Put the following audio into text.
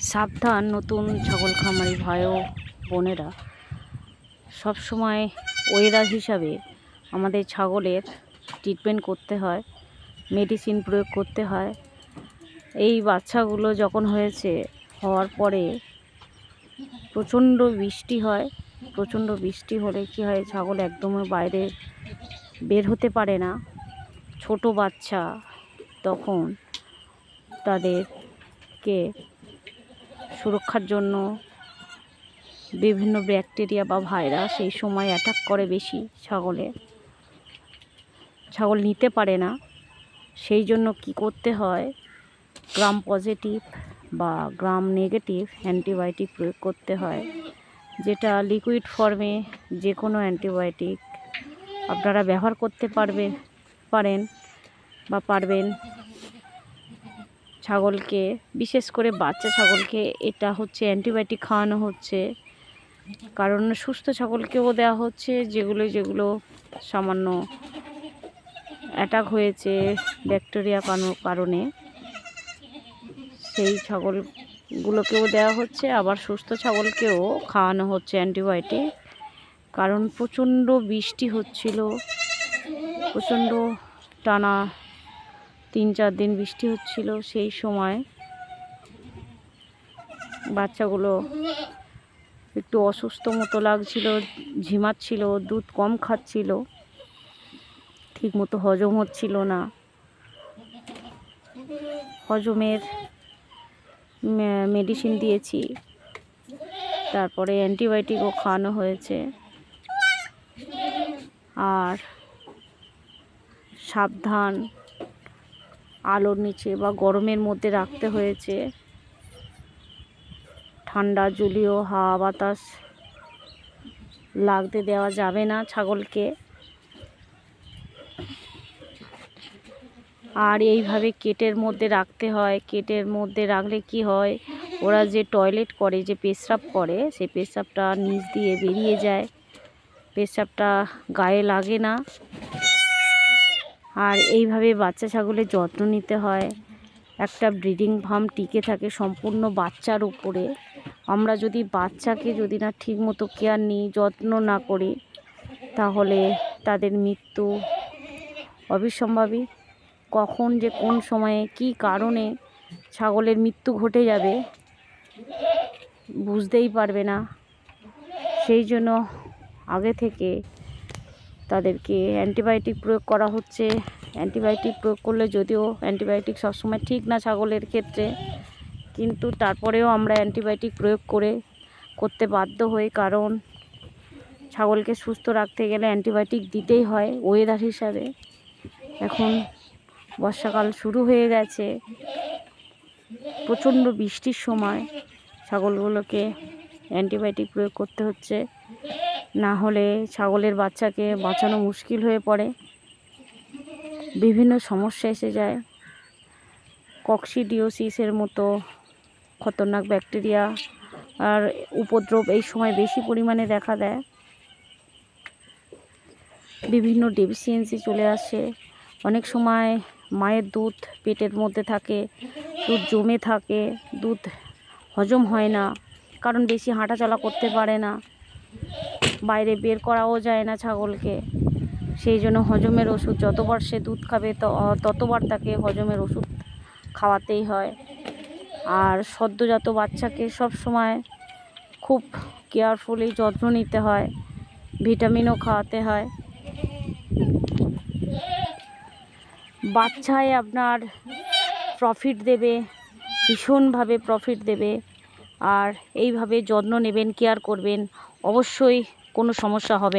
সাবধান নতুন ছাগল খামারি ভাই ও বোনেরা সবসময় ওয়েদার হিসাবে আমাদের ছাগলের ট্রিটমেন্ট করতে হয় মেডিসিন প্রয়োগ করতে হয়। এই বাচ্চাগুলো যখন হয়েছে, হওয়ার পরে প্রচণ্ড বৃষ্টি হয়। প্রচণ্ড বৃষ্টি হলে কী হয়, ছাগল একদমই বাইরে বের হতে পারে না। ছোট বাচ্চা তখন তাদেরকে সুরক্ষার জন্য বিভিন্ন ব্যাকটেরিয়া বা ভাইরাস এই সময় অ্যাটাক করে বেশি ছাগলে। ছাগল নিতে পারে না। সেই জন্য কি করতে হয়? গ্রাম পজিটিভ বা গ্রাম নেগেটিভ অ্যান্টিবায়োটিক প্রয়োগ করতে হয়, যেটা লিকুইড ফর্মে যে কোনো অ্যান্টিবায়োটিক আপনারা ব্যবহার করতে পারবে, পারেন বা পারবেন। ছাগলকে, বিশেষ করে বাচ্চা ছাগলকে এটা হচ্ছে অ্যান্টিবায়োটিক খাওয়ানো হচ্ছে। কারণ সুস্থ ছাগলকেও দেওয়া হচ্ছে, যেগুলো যেগুলো সামান্য অ্যাটাক হয়েছে ব্যাকটেরিয়া কানোর কারণে। সেই ছাগলগুলোকেও দেওয়া হচ্ছে, আবার সুস্থ ছাগলকেও খাওয়ানো হচ্ছে অ্যান্টিবায়োটিক। কারণ প্রচণ্ড বৃষ্টি হচ্ছিল, প্রচণ্ড টানা তিন চার দিন বৃষ্টি হচ্ছিল সেই সময়। বাচ্চাগুলো একটু অসুস্থ মতো লাগছিল, ঝিমাচ্ছিল, দুধ কম খাচ্ছিল। ঠিক মতো হজম হচ্ছিল না। হজমের মেডিসিন দিয়েছি। তারপরে অ্যান্টিবায়োটিকও খাওয়ানো হয়েছে। আর সাবধান। আলোর নিচে বা গরমের মধ্যে রাখতে হয়েছে। ঠান্ডা, জলীয় হাওয়া, বাতাস লাগতে দেওয়া যাবে না ছাগলকে। আর এইভাবে কেটের মধ্যে রাখতে হয়। কেটের মধ্যে রাখলে কি হয়? ওরা যে টয়লেট করে, যে পেশাব করে, সেই পেশাবটা নিচ দিয়ে বেরিয়ে যায়। পেশাবটা গায়ে লাগে না। আর এইভাবে বাচ্চা ছাগলের যত্ন নিতে হয়। একটা ব্রিডিং ফার্ম টিকে থাকে সম্পূর্ণ বাচ্চার উপরে। আমরা যদি বাচ্চাকে যদি না ঠিকমতো কেয়ার নিই, যত্ন না করি, তাহলে তাদের মৃত্যু অবিসম্ভাবী। কখন যে কোন সময়ে, কি কারণে ছাগলের মৃত্যু ঘটে যাবে, বুঝতেই পারবে না। সেই জন্য আগে থেকে তাদেরকে অ্যান্টিবায়োটিক প্রয়োগ করা হচ্ছে। অ্যান্টিবায়োটিক প্রয়োগ করলে যদিও অ্যান্টিবায়োটিক সবসময় ঠিক না ছাগলের ক্ষেত্রে, কিন্তু তারপরেও আমরা অ্যান্টিবায়োটিক প্রয়োগ করে করতে বাধ্য হই, কারণ ছাগলকে সুস্থ রাখতে গেলে অ্যান্টিবায়োটিক দিতেই হয় ওয়েদার হিসাবে। এখন বর্ষাকাল শুরু হয়ে গেছে। প্রচণ্ড বৃষ্টির সময় ছাগলগুলোকে অ্যান্টিবায়োটিক প্রয়োগ করতে হচ্ছে। না হলে ছাগলের বাচ্চাকে বাঁচানো মুশকিল হয়ে পড়ে। বিভিন্ন সমস্যা এসে যায়। কক্সিডিওসিসের মতো খতরনাক ব্যাকটেরিয়া আর উপদ্রব এই সময় বেশি পরিমাণে দেখা দেয়। বিভিন্ন ডেফিসিয়েন্সি চলে আসে। অনেক সময় মায়ের দুধ পেটের মধ্যে থাকে, দুধ জমে থাকে, দুধ হজম হয় না। কারণ বেশি হাঁটাচলা করতে পারে না। বাইরে বের করাও যায় না ছাগলকে। সেই জন্য হজমের ওষুধ যতবার সে দুধ খাবে ততবার তাকে হজমের ওষুধ খাওয়াতেই হয়। আর সদ্যজাত বাচ্চাকে সব সময় খুব কেয়ারফুলি যত্ন নিতে হয়। ভিটামিনও খাওয়াতে হয়। বাচ্চায় আপনার প্রফিট দেবে, ভীষণভাবে প্রফিট দেবে। আর এইভাবে যত্ন নেবেন কেয়ার করবেন অবশ্যই কোনো সমস্যা হবে